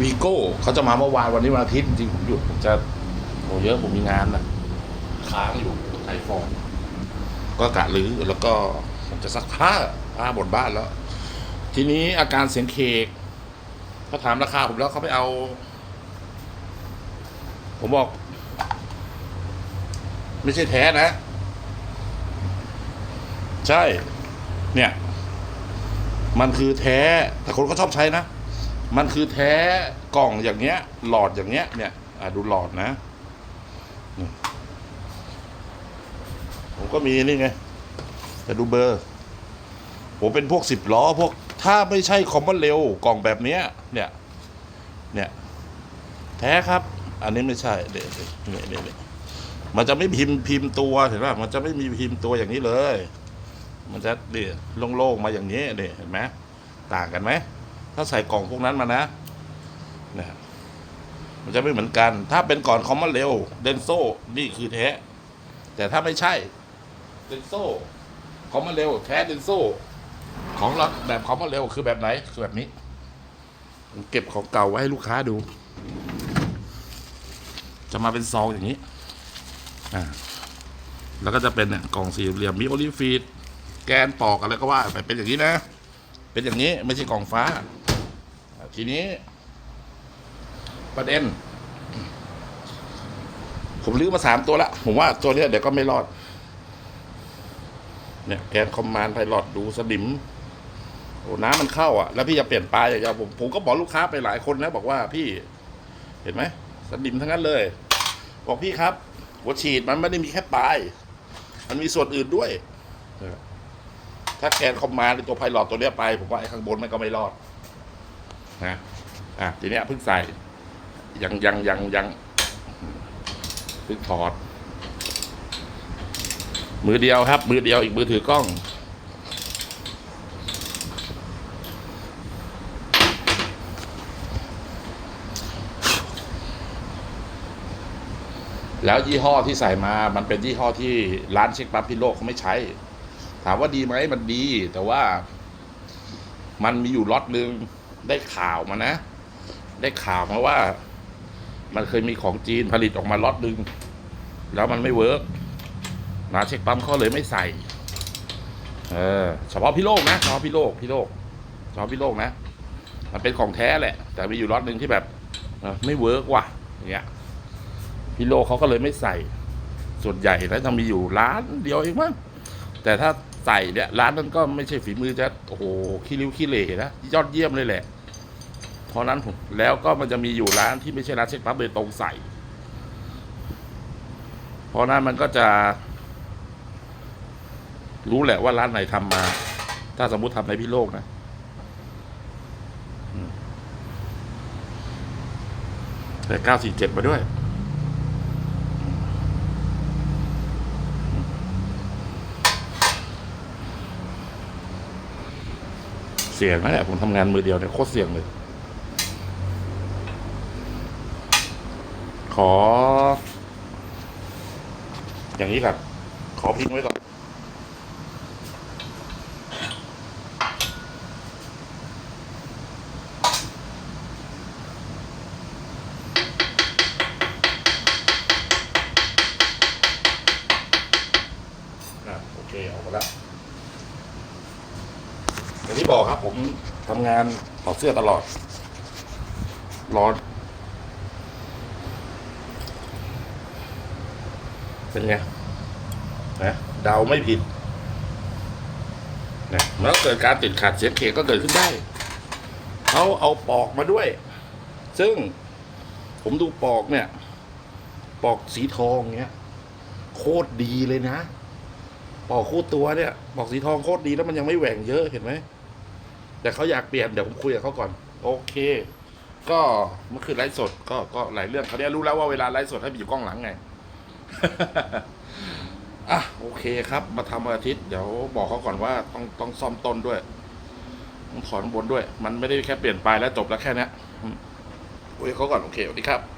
วีโก้เขาจะมาเมื่อวานวันนี้วันอาทิตย์จริงๆผมหยุดผมจะโหเยอะผมมีงานนะค้างอยู่ไอโฟนก็กะรื้อแล้วก็ผมจะซักผ้าผ้าบนบ้านแล้ว ทีนี้อาการเสียงเคกเขาถามราคาผมแล้วเขาไปเอา ผมบอก ไม่ใช่แท้นะ ใช่ เนี่ย มันคือแท้ แต่คนก็ชอบใช้นะ มันคือแท้กล่องอย่างเงี้ย หลอดอย่างเงี้ย เนี่ยอะดูหลอดนะผมก็มีนี่ไง แต่ดูเบอร์ ผมเป็นพวกสิบล้อพวกถ้าไม่ใช่คอมมอนเร็วกล่องแบบเนี้ย เนี่ย เนี่ย แท้ครับ อันนี้ไม่ใช่เดี๋ยวเดี๋ยวเนี่ยเนี่ยเนี่ยมันจะไม่พิมพ์พิมพ์ตัวเห็นป่ะมันจะไม่มีพิมพ์ตัวอย่างนี้เลย มันจะเดี่ยโล่งๆมาอย่างนี้เนี่ยเห็นไหมต่างกันไหม ถ้าใส่กล่องพวกนั้นมานะนี่ยมันจะไม่เหมือนกัน ถ้าเป็นก่อนคอมมอนเร็วเดนโซนี่คือแท้ แต่ถ้าไม่ใช่เดนโซคอมมอนเร็วแท้เดนโซของเราแบบคอมมอนเร็วคือแบบไหนคือแบบนี้ผมเก็บของเก่าไว้ให้ลูกค้าดู จะมาเป็นซองอย่างนี้ อ่า แล้วก็จะเป็นเนี่ยกล่องสี่เหลี่ยมมีโอลิฟีด แกนปอกอะไรก็ว่าไปเป็นอย่างนี้นะ เป็นอย่างนี้ไม่ใช่กล่องฟ้า ทีนี้ ประเด็น ผมลื้อมาสามตัวละผมว่าตัวเนี้ยเดี๋ยวก็ไม่รอด เนี่ยแกนคอมมานด์ไพลอตดูสนิมโอ้น้ำมันเข้า อะ แล้วพี่จะเปลี่ยนปลายอย่างเดียวผมผมก็บอกลูกค้าไปหลายคนนะ บอกว่าพี่เห็นไหมสนิมทั้งนั้นเลย บอกพี่ครับ หัวฉีดมันไม่ได้มีแค่ปลาย มันมีส่วนอื่นด้วยถ้าแกนคอมมานด์ตัวไพลอตตัวเนี้ยไป ผมว่าไอ้ข้างบนมันก็ไม่รอด นะอะทีนี้เพิ่งใส่ยังยังยังยังเพิ่งถอด มือเดียวครับ มือเดียวอีกมือถือกล้องแล้วยี่ห้อที่ใส่มา มันเป็นยี่ห้อที่ร้านเช็คปั๊มพิโลกเขาไม่ใช้ ถามว่าดีไหมมันดี แต่ว่ามันมีอยู่ล็อตหนึ่ง ได้ข่าวมานะ ได้ข่าวมาว่า มันเคยมีของจีนผลิตออกมาล็อตหนึ่งแล้วมันไม่เวิร์กร้าเช็คปั๊มเขาเลยไม่ใส่ เออ เฉพาะพี่โลกนะเฉพาะพี่โลกพี่โลกเฉพาะพี่โลกนะ มันเป็นของแท้แหละ แต่มีอยู่ล็อตหนึ่งที่แบบไม่เวิร์กว่ะอย่างเงี้ย พี่โลเขาก็เลยไม่ใส่ ส่วนใหญ่แล้วจะมีอยู่ร้านเดียวเองมั้งแต่ถ้าใส่เนี่ยร้านนั้นก็ไม่ใช่ฝีมือจะโอ้โหขี้ริ้วขี้เหร่นะยอดเยี่ยมเลยแหละ ราะนั้นผมแล้วก็มันจะมีอยู่ร้านที่ไม่ใช่ร้านเช็คปั๊บโดยตรงใส่ เพราะนั้นมันก็จะ รู้แหละว่าร้านไหนทำมา ถ้าสมมุติทำในพี่โลกนะแต่เก้าสี่เจ็ดมาด้วยเสี่ยงนะเนี่ยผมทำงานมือเดียวเนี่ยโคตรเสี่ยงเลย ขอ อย่างนี้ครับขอพิงไว้ก่อนอะโอเคออกมาแล้วอย่างที่บอกครับผมทำงานถอดเสื้อตลอดร้อน เป็นไงนะเดาไม่ผิดนะเมื่อเกิดการติดขัดเสียงเคก็เกิดขึ้นได้เขาเอาปอกมาด้วย ซึ่งผมดูปอกเนี่ย ปอกสีทองเนี้ย โคตรดีเลยนะ ปอกคู่ตัวเนี่ยบอกสีทองโคตรดีแล้วมันยังไม่แหว่งเยอะเห็นไหมแต่เขาอยากเปลี่ยนเดี๋ยวผมคุยกับเขาก่อน โอเค ก็เมื่อคืนไลฟ์สดก็ก็หลายเรื่องเขาเนี่ยรู้แล้วว่าเวลาไลฟ์สดให้ไปอยู่กล้องหลังไง อะโอเคครับ มาทำอาทิตย์เดี๋ยวบอกเขาก่อนว่าต้องต้องซ่อมต้นด้วยต้องถอนบนด้วย มันไม่ได้แค่เปลี่ยนปลายแล้วจบแล้วแค่นี้ยอืมคุยเขาก่อนโอเคสวัสดีครับ